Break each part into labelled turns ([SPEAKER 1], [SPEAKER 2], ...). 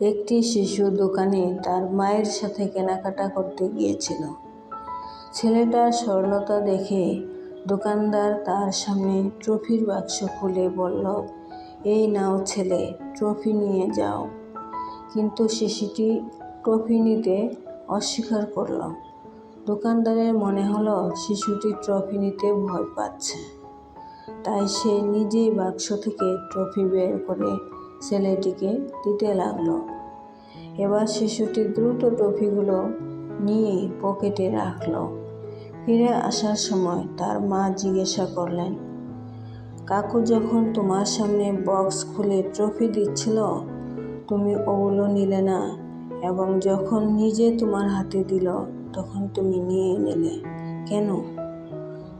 [SPEAKER 1] একটি শিশু দোকানে তার মায়ের সাথে কেনাকাটা করতে গিয়েছিল। ছেলেটার সরলতা দেখে দোকানদার তার সামনে ট্রফির বাক্স খুলে বলল, এই নাও ছেলে, ট্রফি নিয়ে যাও। কিন্তু শিশুটি ট্রফি নিতে অস্বীকার করল। দোকানদারের মনে হলো, শিশুটি ট্রফি নিতে ভয় পাচ্ছে। তাই সে নিজেই বাক্স থেকে ট্রফি বের করে ছেলেটিকে দিতে লাগল। এবার শিশুটি দ্রুত ট্রফিগুলো নিয়ে পকেটে রাখল। ফিরে আসার সময় তার মা জিজ্ঞাসা করলেন, কাকু, যখন তোমার সামনে বক্স খুলে ট্রফি দিচ্ছিল, তুমি ওগুলো নিলে না? এবং যখন নিজে তোমার হাতে দিল, তখন তুমি নিয়ে নিলে কেন?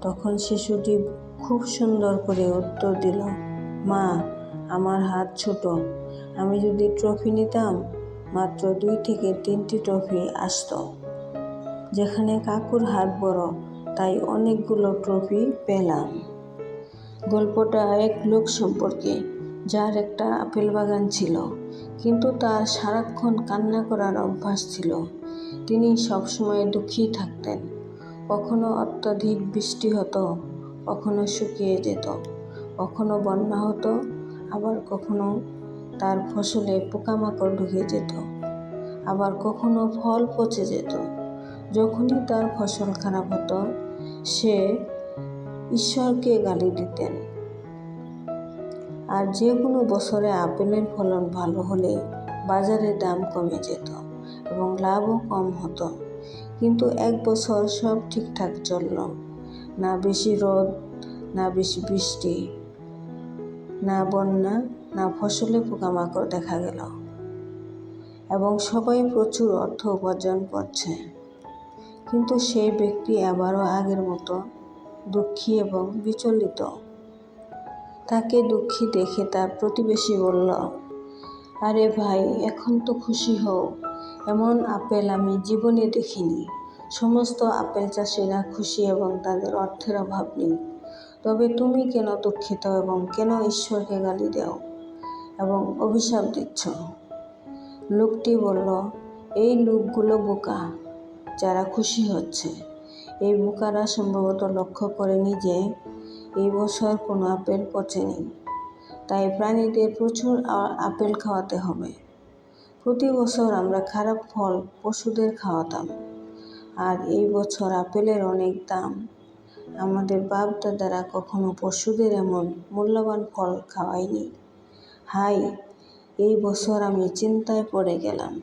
[SPEAKER 1] তখন শিশুটি খুব সুন্দর করে উত্তর দিল, মা আমার হাত ছোট। আমি যদি ট্রফি নিতাম, মাত্র দুই থেকে তিনটি ট্রফি আসতো। যেখানে কাকুর হাত বড়, তাই অনেকগুলো ট্রফি পেলাম। গল্পটা এক লোক সম্পর্কে, যার একটা আপেল বাগান ছিল, কিন্তু তার সারাক্ষণ কান্না করার অভ্যাস ছিল। তিনি সবসময় দুঃখী থাকতেন। কখনো অত্যাধিক বৃষ্টি হতো, কখনো শুকিয়ে যেত, কখনো বন্যা হতো আবার কখনো তার ফসলে পোকামাকড় ঢুকে যেত। আবার কখনো ফল পচে যেত। যখনই তার ফসল খারাপ হতো, সে ঈশ্বরকে গালি দিতেন। আর যে কোনো বছরে আপেলের ফলন ভালো হলে বাজারে দাম কমে যেত এবং লাভও কম হতো। কিন্তু এক বছর সব ঠিকঠাক চলল। না বেশি রোদ, না বেশি বৃষ্টি না বন্যা, না ফসলে পোকামাকড় দেখা গেল। এবং সবাই প্রচুর অর্থ উপার্জন করছে। কিন্তু সেই ব্যক্তি আবারও আগের মতো দুঃখী এবং বিচলিত। তাকে দুঃখী দেখে তার প্রতিবেশী বলল, আরে ভাই, এখন তো খুশি হও। এমন আপেল আমি জীবনে দেখিনি। সমস্ত আপেল চাষিরা খুশি এবং তাদের অর্থের অভাব নেই। তবে তুমি কেন দুঃখিত এবং কেন ঈশ্বরকে গালি দাও এবং অভিশাপ দিচ্ছ? লোকটি বলল, এই লোকগুলো বোকা, যারা খুশি হচ্ছে। এই বোকারা সম্ভবত লক্ষ্য করেনি যে এই বছর কোনো আপেল পচেনি। তাই প্রাণীদের প্রচুর আপেল খাওয়াতে হবে। প্রতি বছর আমরা খারাপ ফল পশুদের খাওয়াতাম। আর এই বছর আপেলের অনেক দাম। আমাদের বাপ দাদারা কখনো পশুদের এমন মূল্যবান ফল খাওয়ায়নি হাই, এই বছর আমি চিন্তায় পড়ে গেলাম।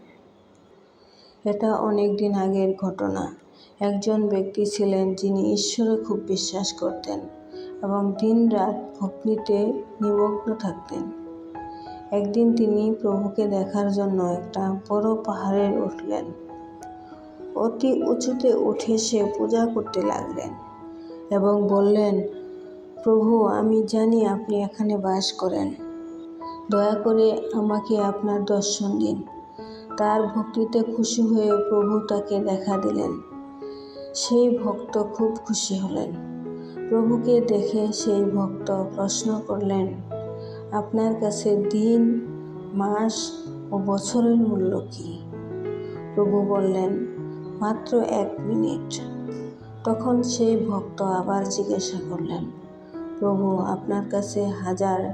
[SPEAKER 1] এটা অনেক দিন আগের ঘটনা। একজন ব্যক্তি ছিলেন যিনি ঈশ্বরে খুব বিশ্বাস করতেন এবং দিন রাত ভক্তিতে নিমগ্ন থাকতেন। একদিন তিনি প্রভুকে দেখার জন্য একটা বড় পাহাড়ে উঠলেন। অতি উঁচুতে উঠে সে পূজা করতে লাগলেন। এবং বললেন, প্রভু, আমি জানি আপনি এখানে বাস করেন। দয়া করে আমাকে আপনার দর্শন দিন। তার ভক্তিতে খুশি হয়ে প্রভু তাকে দেখা দিলেন। সেই ভক্ত খুব খুশি হলেন। প্রভুকে দেখে সেই ভক্ত প্রশ্ন করলেন, আপনার কাছে দিন, মাস ও বছরের মূল্য কী? প্রভু বললেন, মাত্র এক মিনিট। তখন সেই ভক্ত আবার জিজ্ঞাসা করলেন, প্রভু, আপনার কাছে হাজার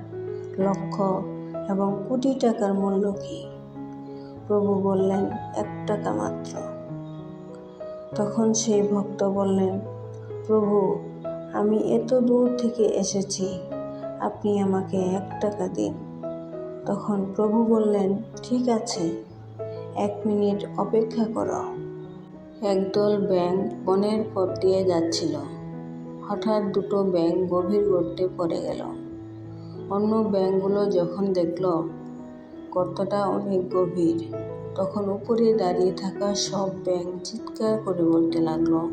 [SPEAKER 1] লক্ষ এবং কোটি টাকার মূল্য কী? প্রভু বললেন, এক টাকা মাত্র। তখন সেই ভক্ত বললেন, প্রভু, আমি এত দূর থেকে এসেছি, আপনি আমাকে এক টাকা দিন। তখন প্রভু বললেন, ঠিক আছে, এক মিনিট অপেক্ষা করো। একদল ব্যাঙ বনের পথ দিয়ে যাচ্ছিল। হঠাৎ দুটো ব্যাঙ গভীর গর্তে পড়ে গেল। অন্য ব্যাঙগুলো যখন দেখল, গর্তটা অনেক গভীর, তখন উপরে দাঁড়িয়ে থাকা সব ব্যাঙ চিৎকার করে বলতে লাগল,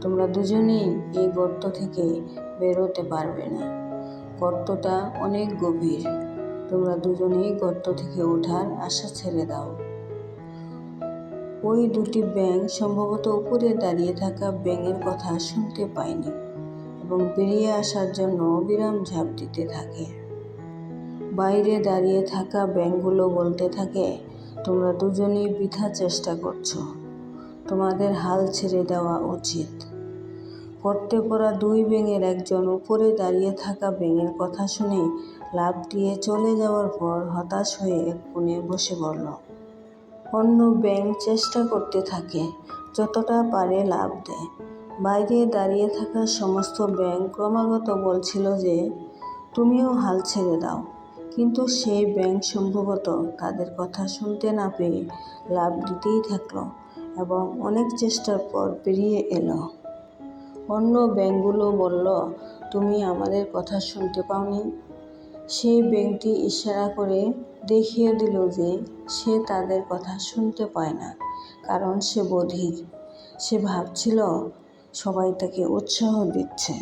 [SPEAKER 1] তোমরা দুজনেই এই গর্ত থেকে বেরোতে পারবে না। গর্তটা অনেক গভীর। তোমরা দুজনেই গর্ত থেকে ওঠার আশা ছেড়ে দাও। ওই দুটি ব্যাঙ সম্ভবত উপরে দাঁড়িয়ে থাকা ব্যাঙের কথা শুনতে পায়নি এবং বেরিয়ে আসার জন্য অবিরাম ঝাঁপ দিতে থাকে। বাইরে দাঁড়িয়ে থাকা ব্যাঙগুলো বলতে থাকে, তোমরা দুজনেই বৃথা চেষ্টা করছ। তোমাদের হাল ছেড়ে দেওয়া উচিত। পড়তে পড়া দুই ব্যাঙের একজন উপরে দাঁড়িয়ে থাকা ব্যাঙের কথা শুনে লাফ দিয়ে চলে যাওয়ার পর হতাশ হয়ে এক কোণে বসে পড়ল। অন্য ব্যাংক চেষ্টা করতে থাকে, যতটা পারে লাভ দেয়। বাইরে দাঁড়িয়ে থাকা সমস্ত ব্যাংক ক্রমাগত বলছিল যে, তুমিও হাল ছেড়ে দাও। কিন্তু সেই ব্যাংক সম্ভবত তাদের কথা শুনতে না পেয়ে লাভ দিতেই থাকল এবং অনেক চেষ্টার পর পেরিয়ে এলো। অন্য ব্যাংকগুলো বলল, তুমি আমাদের কথা শুনতে পাওনি? সেই ব্যাংকটি ইশারা করে দেখিয়ে দিল যে সে তাদের কথা শুনতে পায় না, কারণ সে বধির। সে ভাবছিল সবাই তাকে উৎসাহ দিচ্ছে।